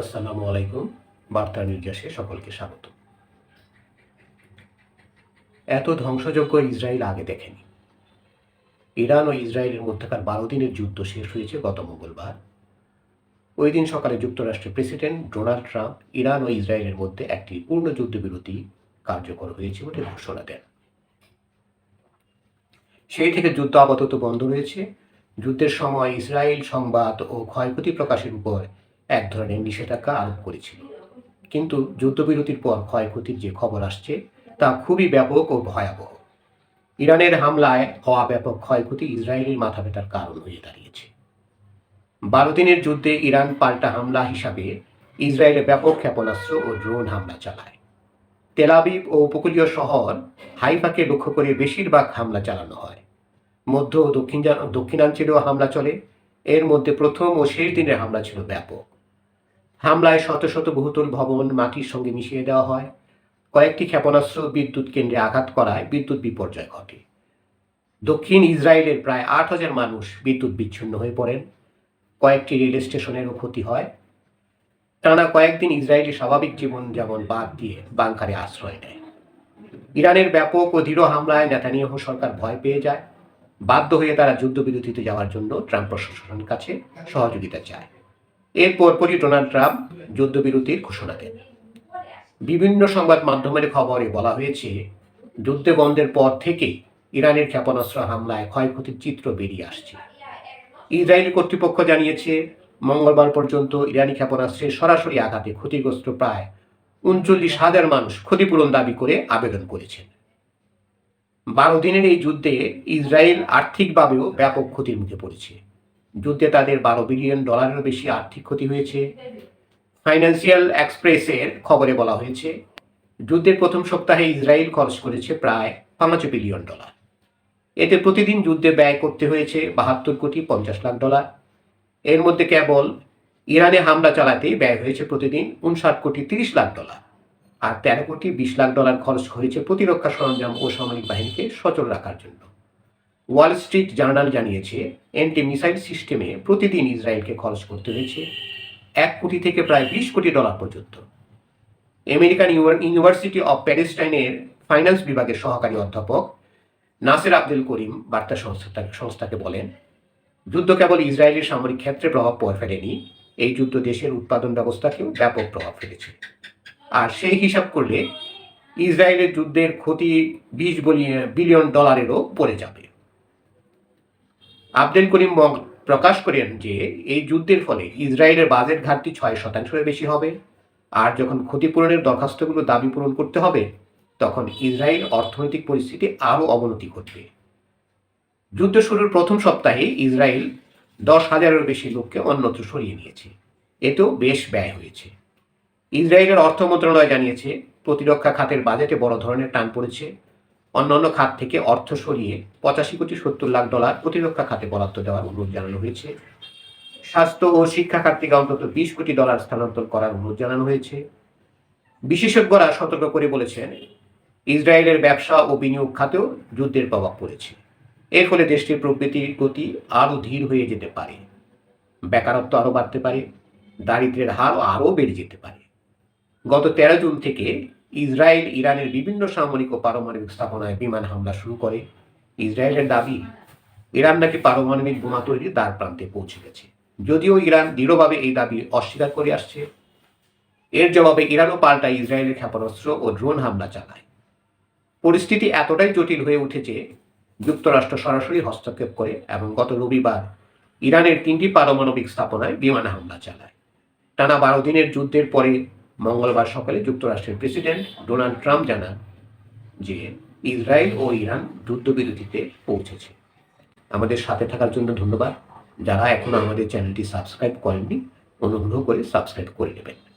আসসালামু আলাইকুম। বার্তা নির্যাসে সকলকে স্বাগত। এত ধ্বংসযজ্ঞ ইসরায়েল আগে দেখেনি। ইরান ও ইসরায়েলের মধ্যকার বারো দিনের যুদ্ধ শেষ হয়েছে গত মঙ্গলবার। ওই দিন সকালে যুক্তরাষ্ট্রের প্রেসিডেন্ট ডোনাল্ড ট্রাম্প ইরান ও ইসরায়েলের মধ্যে একটি পূর্ণ যুদ্ধবিরতি কার্যকর হয়েছে বলে ঘোষণা দেন। সেই থেকে যুদ্ধ আপাতত বন্ধ রয়েছে। যুদ্ধের সময় ইসরায়েল সংবাদ ও ক্ষয়ক্ষতি প্রকাশের উপর এক ধরনের নিষেধাজ্ঞা আরোপ করেছিল। কিন্তু যুদ্ধবিরতির পর ক্ষয়ক্ষতির যে খবর আসছে, তা খুবই ব্যাপক ও ভয়াবহ। ইরানের হামলায় হওয়া ব্যাপক ক্ষয়ক্ষতি ইসরায়েলের মাথা ব্যথার কারণ হয়ে দাঁড়িয়েছে। বারো দিনের যুদ্ধে ইরান পাল্টা হামলা হিসাবে ইসরায়েলে ব্যাপক ক্ষেপণাস্ত্র ও ড্রোন হামলা চালায়। তেলাবিব ও উপকূলীয় শহর হাইফাকে লক্ষ্য করে বেশিরভাগ হামলা চালানো হয়। মধ্য ও দক্ষিণ দক্ষিণাঞ্চলেও হামলা চলে। এর মধ্যে প্রথম ও শেষ দিনের হামলা ছিল ব্যাপক। হামলায় শত শত বহুতল ভবন মাটির সঙ্গে মিশিয়ে দেওয়া হয়। কয়েকটি ক্ষেপণাস্ত্র বিদ্যুৎ কেন্দ্রে আঘাত করায় বিদ্যুৎ বিপর্যয় ঘটে। দক্ষিণ ইসরায়েলের প্রায় আট হাজার মানুষ বিদ্যুৎ বিচ্ছিন্ন হয়ে পড়েন। কয়েকটি রেল স্টেশনেরও ক্ষতি হয়। টানা কয়েকদিন ইসরায়েলি স্বাভাবিক জীবন যেমন বাদ দিয়ে বাংকারে আশ্রয় নেয়। ইরানের ব্যাপক ও দৃঢ় হামলায় নেতানিয়াহু সরকার ভয় পেয়ে যায়। বাধ্য হয়ে তারা যুদ্ধবিরতিতে যাওয়ার জন্য ট্রাম্প প্রশাসনের কাছে সহযোগিতা চায়। এর পরপরই ডোনাল্ড ট্রাম্প যুদ্ধবিরতির ঘোষণা দেন। বিভিন্ন সংবাদ মাধ্যমের খবরে বলা হয়েছে, যুদ্ধ বন্ধের পর থেকেই ইরানের ক্ষেপণাস্ত্র হামলায় ক্ষয়ক্ষতির চিত্র বেরিয়ে আসছে। ইসরায়েলি কর্তৃপক্ষ জানিয়েছে, মঙ্গলবার পর্যন্ত ইরানি ক্ষেপণাস্ত্রের সরাসরি আঘাতে ক্ষতিগ্রস্ত প্রায় উনচল্লিশ হাজার মানুষ ক্ষতিপূরণ দাবি করে আবেদন করেছেন। বারো দিনের এই যুদ্ধে ইসরায়েল আর্থিকভাবেও ব্যাপক ক্ষতির মুখে পড়েছে। যুদ্ধে তাদের বারো বিলিয়ন ডলারেরও বেশি আর্থিক ক্ষতি হয়েছে। ফাইন্যান্সিয়াল এক্সপ্রেসের খবরে বলা হয়েছে, যুদ্ধের প্রথম সপ্তাহে ইসরায়েল খরচ করেছে প্রায় পাঁচ বিলিয়ন ডলার। এতে প্রতিদিন যুদ্ধে ব্যয় করতে হয়েছে বাহাত্তর কোটি পঞ্চাশ লাখ ডলার। এর মধ্যে কেবল ইরানে হামলা চালাতেই ব্যয় হয়েছে প্রতিদিন উনষাট কোটি তিরিশ লাখ ডলার। আর তেরো কোটি বিশ লাখ ডলার খরচ হয়েছে প্রতিরক্ষা সরঞ্জাম ও সামরিক বাহিনীকে সচল রাখার জন্য। ওয়াল স্ট্রিট জার্নাল জানিয়েছে অ্যান্টি মিসাইল সিস্টেমে প্রতিদিন ইসরায়েলকে খরচ করতে হয়েছে এক কোটি থেকে প্রায় বিশ কোটি ডলার পর্যন্ত। আমেরিকান ইউনিভার্সিটি অব প্যালেস্টাইনের ফাইন্যান্স বিভাগের সহকারী অধ্যাপক নাসের আব্দুল করিম বার্তা সংস্থা, সংস্থাকে বলেন, যুদ্ধ কেবল ইসরায়েলের সামরিক ক্ষেত্রে প্রভাব পড়ে ফেলেনি, এই যুদ্ধ দেশের উৎপাদন ব্যবস্থাকেও ব্যাপক প্রভাব ফেলেছে। আর সেই হিসাব করলে ইসরায়েলের যুদ্ধের ক্ষতি বিশ বিলিয়ন ডলারেরও পড়ে যাবে। আব্দুল করিম প্রকাশ করেন যে, এই যুদ্ধের ফলে ইসরায়েলের বাজেট ঘাটতি ছয় শতাংশের বেশি হবে। আর যখন ক্ষতিপূরণের দরখাস্তগুলো দাবি পূরণ করতে হবে, তখন ইসরায়েল অর্থনৈতিক পরিস্থিতি আরও অবনতি ঘটবে। যুদ্ধ শুরুর প্রথম সপ্তাহে ইসরায়েল দশ হাজারের বেশি লোককে অন্যত্র সরিয়ে নিয়েছে। এতেও বেশ ব্যয় হয়েছে। ইসরায়েলের অর্থ মন্ত্রণালয় জানিয়েছে, প্রতিরক্ষা খাতের বাজেটে বড় ধরনের টান পড়েছে। অন্যান্য খাত থেকে অর্থ সরিয়ে পঁচাশি কোটি সত্তর লাখ ডলার প্রতিরক্ষা খাতে বরাদ্দ দেওয়ার অনুরোধ জানানো হয়েছে। স্বাস্থ্য ও শিক্ষা খাত থেকে অন্তত বিশ কোটি ডলার স্থানান্তর করার অনুরোধ জানানো হয়েছে। বিশেষজ্ঞরা সতর্ক করে বলেছেন, ইসরায়েলের ব্যবসা ও বিনিয়োগ খাতেও যুদ্ধের প্রভাব পড়েছে। এর ফলে দেশটির প্রবৃত্তির গতি আরও ধীর হয়ে যেতে পারে। বেকারত্ব আরও বাড়তে পারে, দারিদ্র্যের হারও আরও বেড়ে যেতে পারে। গত তেরো জুন থেকে ইসরায়েল, ইরানের বিভিন্ন সামরিক ও পারমাণবিক স্থাপনায় বিমান হামলা শুরু করে। ইসরায়েলের দাবি, ইরান নাকি পারমাণবিক বোমা তৈরির দ্বার প্রান্তে পৌঁছে গেছে। যদিও ইরান দৃঢ়ভাবে এই দাবি অস্বীকার করে আসছে, এর জবাবে ইরানও পাল্টা ইসরায়েলের ক্ষেপণাস্ত্র ও ড্রোন হামলা চালায়। পরিস্থিতি এতটাই জটিল হয়ে উঠেছে, যুক্তরাষ্ট্র সরাসরি হস্তক্ষেপ করে এবং গত রবিবার ইরানের তিনটি পারমাণবিক স্থাপনায় বিমান হামলা চালায়। টানা বারো দিনের যুদ্ধের পরে মঙ্গলবার সকালে যুক্তরাষ্ট্রের প্রেসিডেন্ট ডোনাল্ড ট্রাম্প জানান যে ইসরায়েল ও ইরান যুদ্ধবিরতিতে পৌঁছেছে। আমাদের সাথে থাকার জন্য ধন্যবাদ। যারা এখনও আমাদের চ্যানেলটি সাবস্ক্রাইব করেননি, অনুগ্রহ করে সাবস্ক্রাইব করে নেবেন।